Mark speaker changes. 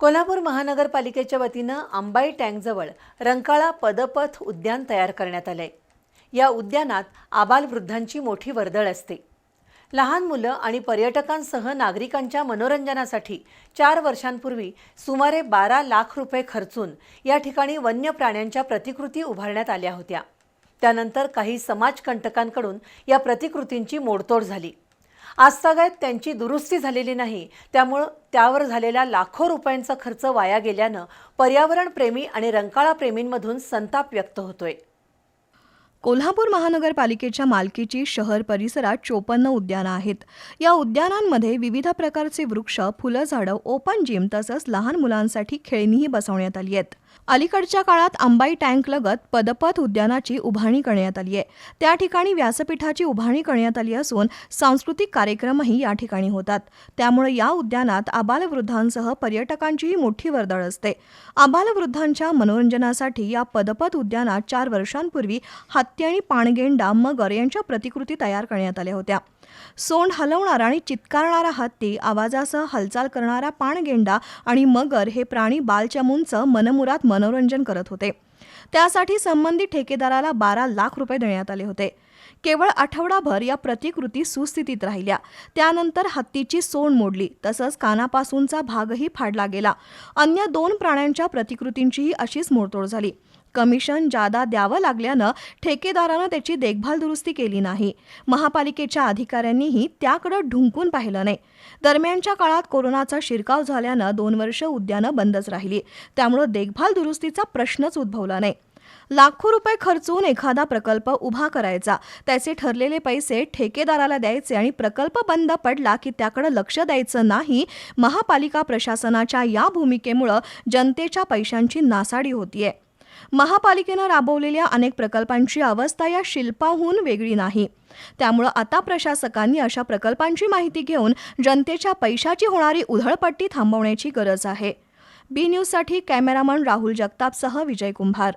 Speaker 1: कोल्हापूर महानगरपालिकेच्या वतीनं अंबाई टँकजवळ रंकाळा पदपथ उद्यान तयार करण्यात आलंय. या उद्यानात आबालवृद्धांची मोठी वर्दळ असते. लहान मुलं आणि पर्यटकांसह नागरिकांच्या मनोरंजनासाठी चार वर्षांपूर्वी सुमारे बारा लाख रुपये खर्चून या ठिकाणी वन्य प्राण्यांच्या प्रतिकृती उभारण्यात आल्या होत्या. त्यानंतर काही समाजकंटकांकडून या प्रतिकृतींची मोडतोड झाली. आजतागायत त्यांची दुरुस्ती झालेली नाही. त्यामुळं त्यावर झालेला लाखो रुपयांचा खर्च वाया गेल्यानं पर्यावरणप्रेमी आणि रंकाळाप्रेमींमधून संताप व्यक्त होतोय.
Speaker 2: कोल्हापूर महानगरपालिकेच्या मालकीची शहर परिसरात चोपन्न उद्यानं आहेत. या उद्यानांमध्ये विविध प्रकारचे वृक्ष फुलं झाडं ओपन जिम तसंच लहान मुलांसाठी खेळणीही बसवण्यात आली आहेत. अलीकडच्या काळात अंबाई टँकलगत पदपथ उद्यानाची उभारणी करण्यात आली आहे. त्या ठिकाणी व्यासपीठाची उभारणी करण्यात आली असून सांस्कृतिक कार्यक्रमही या ठिकाणी होतात. त्यामुळे या उद्यानात आबालवृद्धांसह पर्यटकांचीही मोठी वर्दळ असते. आबालवृद्धांच्या मनोरंजनासाठी या पदपथ उद्यानात चार वर्षांपूर्वी हत्ती आणि पाणगेंडा मगर यांच्या प्रतिकृती तयार करण्यात आल्या होत्या. सोंड हलवणारा आणि चित्कारणारा हत्ती आवाजासह हालचाल करणारा पाणगेंडा आणि मगर हे प्राणी बालचमूंचं मनमुरात मनोरंजन करत होते. त्यासाठी संबंधित ठेकेदाराला बारा लाख रुपये देण्यात आले होते. केवळ आठवडाभर या प्रतिकृती सुस्थितीत राहिल्या. त्यानंतर हत्तीची सोंड मोडली. तसंच कानापासूनचा भागही फाडला गेला. अन्य दोन प्राण्यांच्या प्रतिकृतींचीही अशीच मोडतोड झाली. कमिशन जादा द्यावं लागल्यानं ठेकेदारानं त्याची देखभाल दुरुस्ती केली नाही. महापालिकेच्या अधिकाऱ्यांनीही त्याकडं ढुंकून पाहिलं नाही. दरम्यानच्या काळात कोरोनाचा शिरकाव झाल्यानं दोन वर्ष उद्यानं बंदच राहिली. त्यामुळं देखभाल दुरुस्तीचा प्रश्नच उद्भवला नाही. लाखो रुपये खर्चून एखादा प्रकल्प उभा करायचा. त्याचे ठरलेले पैसे ठेकेदाराला द्यायचे आणि प्रकल्प बंद पडला की त्याकडे लक्ष द्यायचं नाही महापालिका प्रशासनाच्या या भूमिकेमुळं जनतेच्या पैशांची नासाडी होतीये. महापालिकेनं राबवलेल्या अनेक प्रकल्पांची अवस्था या शिल्पाहून वेगळी नाही. त्यामुळं आता प्रशासकांनी अशा प्रकल्पांची माहिती घेऊन जनतेच्या पैशाची होणारी उधळपट्टी थांबवण्याची गरज आहे. बी न्यूजसाठी कॅमेरामन राहुल जगतापसह विजय कुंभार.